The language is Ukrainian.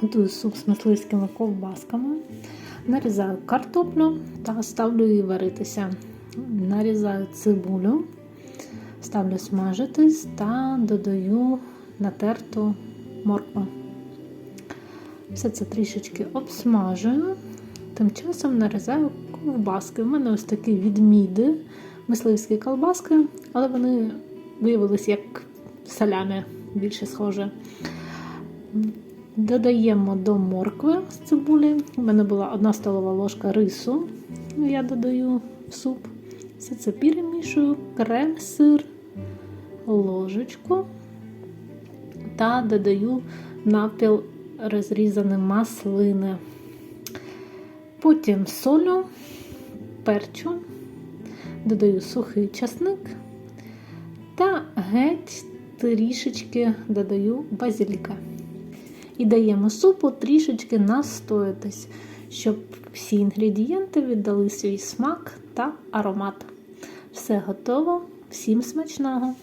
Готую суп з мисливськими ковбасками. Нарізаю картоплю та ставлю її варитися. Нарізаю цибулю, ставлю смажитись та додаю натерту моркву. Все це трішечки обсмажую. Тим часом нарізаю ковбаски. У мене ось такі відміди, мисливські колбаски, але вони виявилися як салями більше схоже. Додаємо до моркви з цибулі. У мене була одна столова ложка рису. Я додаю в суп. Все це перемішую, крем, сир, ложечку та додаю навпіл розрізані маслини. Потім солю, перчу, додаю сухий часник та геть трішечки додаю базиліка. І даємо супу трішечки настоятись, щоб всі інгредієнти віддали свій смак та аромат. Все готово, всім смачного!